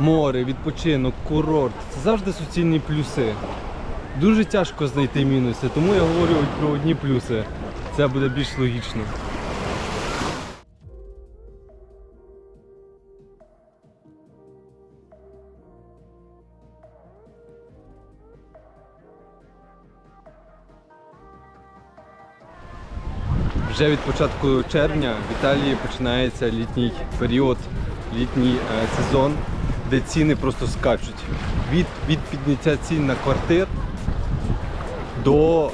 море, відпочинок, курорт це завжди суцільні плюси. Дуже тяжко знайти мінуси, тому я говорю про одні плюси. Це буде більш логічно. Вже від початку червня в Італії починається літній період, літній е, сезон, де ціни просто скачуть. Від, від підняття цін на квартир до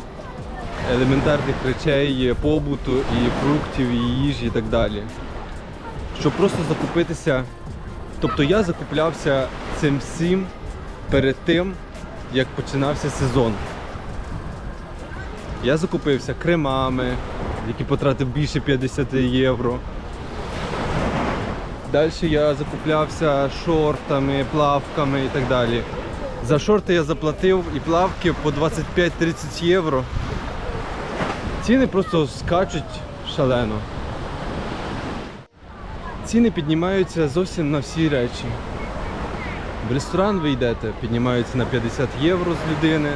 елементарних речей побуту і фруктів, і їжі і так далі. Щоб просто закупитися. Тобто я закуплявся цим всім перед тим, як починався сезон. Я закупився кремами, які потратив більше 50 євро. Далі я закуплявся шортами, плавками і так далі. За шорти я заплатив і плавки по 25-30 євро. Ціни просто скачуть шалено. Ціни піднімаються зовсім на всі речі. В ресторан ви йдете, піднімаються на 50 євро з людини.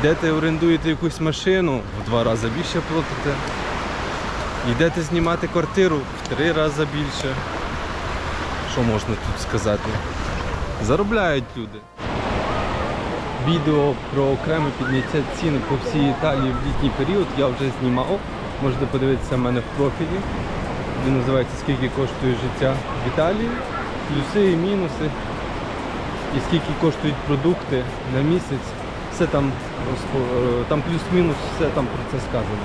Йдете орендуєте якусь машину, в два рази більше платите. Йдете знімати квартиру в три рази більше. Що можна тут сказати? Заробляють люди. Відео про окреме підняття цін по всій Італії в літній період я вже знімав. Можете подивитися в мене в профілі. Він називається Скільки коштує життя в Італії, плюси і мінуси, і скільки коштують продукти на місяць. Все там е, там плюс-мінус, все там про це сказано.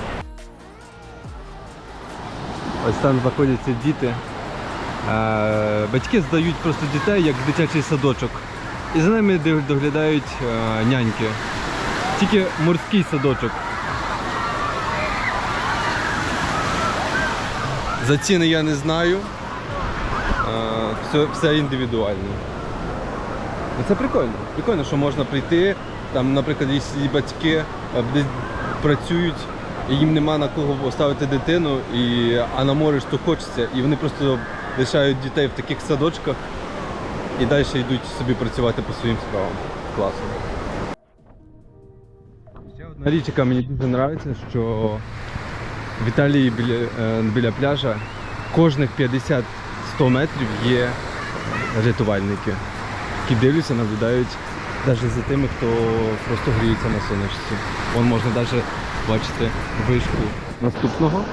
Ось там знаходяться діти. Батьки здають просто дітей як дитячий садочок. І за ними доглядають няньки. Тільки морський садочок. За ціни я не знаю. Все, все індивідуально. Ну, Це прикольно. Прикольно, що можна прийти. Там, наприклад, якщо батьки десь працюють, і їм нема на кого поставити дитину, і, а на море ж то хочеться, і вони просто лишають дітей в таких садочках і далі йдуть собі працювати по своїм справам. Класно. Ще одна річ, яка мені дуже подобається, що в Італії біля, е, біля пляжа кожних 50-100 метрів є рятувальники, які дивляться, наблюдають навіть за тими, хто просто гріється на сонечці. Вон можна навіть бачити вишку наступного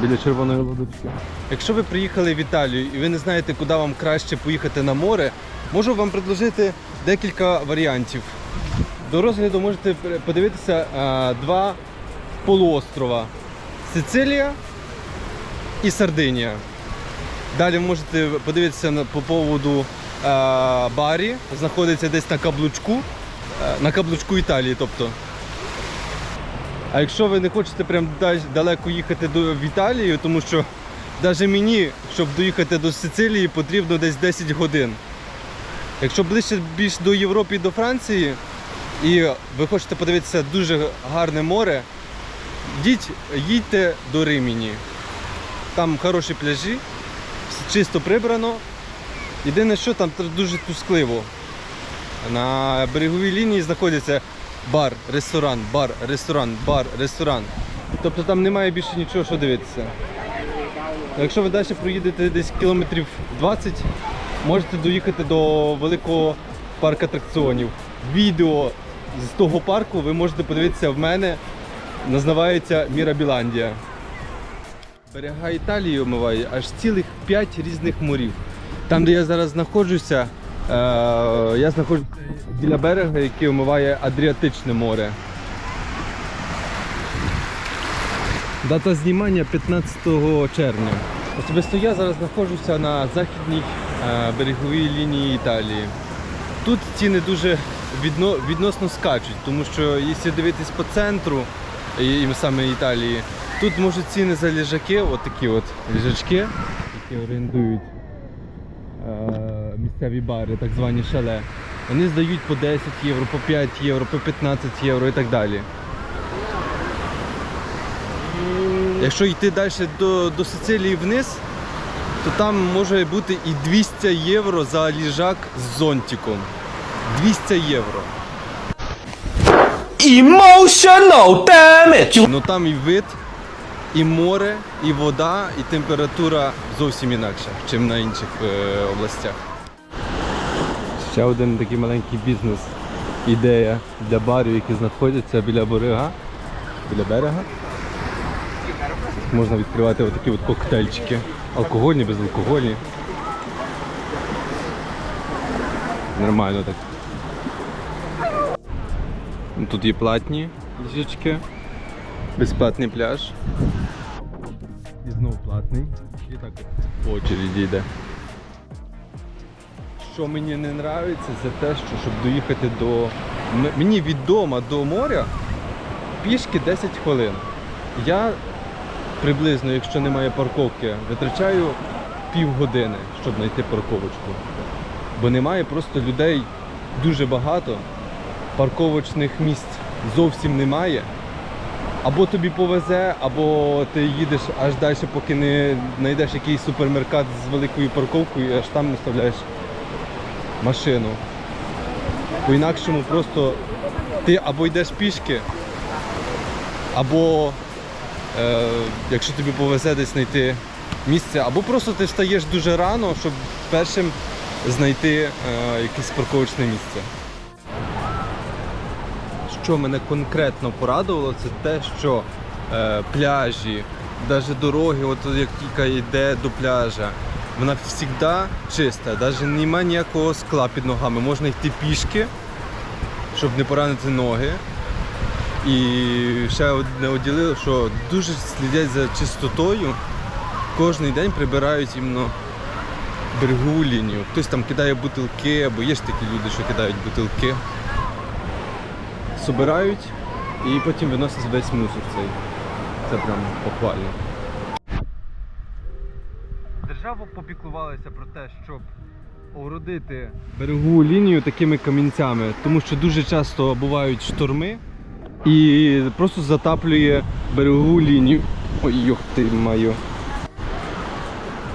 біля червоної лодочки. Якщо ви приїхали в Італію і ви не знаєте, куди вам краще поїхати на море, можу вам предложити декілька варіантів. До розгляду можете подивитися а, два полуострова Сицилія і Сардинія. Далі можете подивитися на, по поводу е, Барі, знаходиться десь на каблучку, е, на каблучку Італії, тобто. А якщо ви не хочете прям далеко їхати в Італію, тому що навіть мені, щоб доїхати до Сицилії, потрібно десь 10 годин. Якщо ближче більш до Європи і до Франції, і ви хочете подивитися дуже гарне море, йдіть, їдьте до Риміні. Там хороші пляжі, чисто прибрано. Єдине, що там дуже тускливо. На береговій лінії знаходиться бар, ресторан, бар, ресторан, бар, ресторан. Тобто там немає більше нічого, що дивитися. Якщо ви далі проїдете десь кілометрів 20, можете доїхати до великого парку атракціонів. Відео з того парку ви можете подивитися в мене. Називається Мірабіландія. Берега Італії омиває аж цілих 5 різних морів. Там, де я зараз знаходжуся, я знаходжуся біля берега, який омиває Адріатичне море. Дата знімання 15 червня. Особисто я зараз знаходжуся на західній е, береговій лінії Італії. Тут ціни дуже відно, відносно скачуть, тому що якщо дивитись по центру, і саме Італії, тут можуть ціни за ліжаки, от такі от ліжачки, які орендують е, місцеві бари, так звані шале. Вони здають по 10 євро, по 5 євро, по 15 євро і так далі. Якщо йти далі до, до Сицилії вниз, то там може бути і 200 євро за ліжак з зонтиком. 200 євро. Emotional damage. Ну там і вид, і море, і вода, і температура зовсім інакша, ніж на інших е, областях. Ще один такий маленький бізнес. Ідея для барів, які знаходяться біля берега. Біля берега. Можна відкривати отакі от коктейльчики. Алкогольні, безалкогольні. Нормально так. Тут є платні ліжечки. Безплатний пляж. І знову платний. І так по очереді йде. Що мені не подобається, це те, що щоб доїхати до. Мені від дома до моря пішки 10 хвилин. Я приблизно, якщо немає парковки, витрачаю півгодини, щоб знайти парковочку. Бо немає просто людей дуже багато, парковочних місць зовсім немає. Або тобі повезе, або ти їдеш аж далі, поки не знайдеш якийсь супермеркат з великою парковкою і аж там оставляєш машину. По-інакшому просто ти або йдеш пішки, або е, якщо тобі повезе десь знайти місце, або просто ти встаєш дуже рано, щоб першим знайти е, якесь парковочне місце. Що мене конкретно порадувало, це те, що е, пляжі, навіть дороги, от як тільки йде до пляжа, вона завжди чиста, навіть немає ніякого скла під ногами. Можна йти пішки, щоб не поранити ноги. І ще одне оділило, що дуже слідять за чистотою. Кожен день прибирають іменно берегову. Хтось там кидає бутилки, або є ж такі люди, що кидають бутилки собирають і потім виносять весь мусор цей. Це прям похвально. Держава попіклувалася про те, щоб огородити берегову лінію такими камінцями, тому що дуже часто бувають шторми і просто затаплює берегову лінію. Ой, йох ти маю.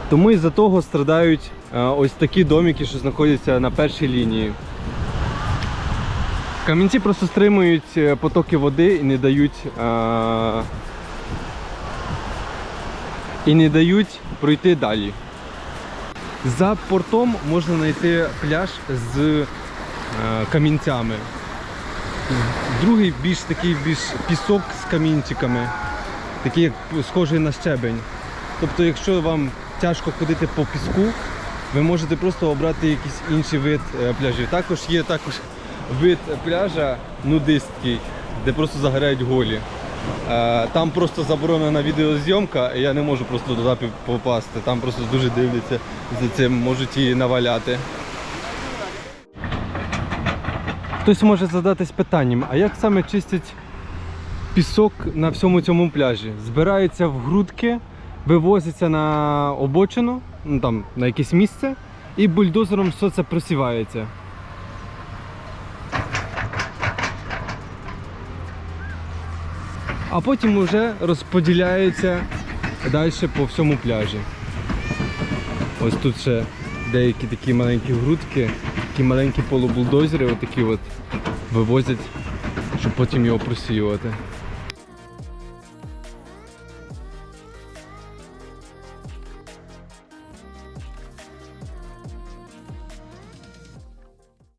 Тому із-за того страдають е, ось такі домики, що знаходяться на першій лінії. Камінці просто стримують е, потоки води і не дають. А... І не дають пройти далі. За портом можна знайти пляж з е, камінцями. Другий більш такий більш пісок з камінчиками, такий як схожий на щебень. Тобто, якщо вам тяжко ходити по піску, ви можете просто обрати якийсь інший вид е, пляжів. Також є також вид пляжа нудистський, де просто загорають голі. Е, Там просто заборонена відеозйомка, і я не можу просто туди попасти. Там просто дуже дивляться за цим, можуть і наваляти. Хтось може задатись питанням, а як саме чистять пісок на всьому цьому пляжі? Збирається в грудки, вивозиться на обочину, ну там на якесь місце, і бульдозером все це просівається. А потім вже розподіляються далі по всьому пляжі. Ось тут ще деякі такі маленькі грудки, такі маленькі полубулдозери, отакі от вивозять, щоб потім його просіювати.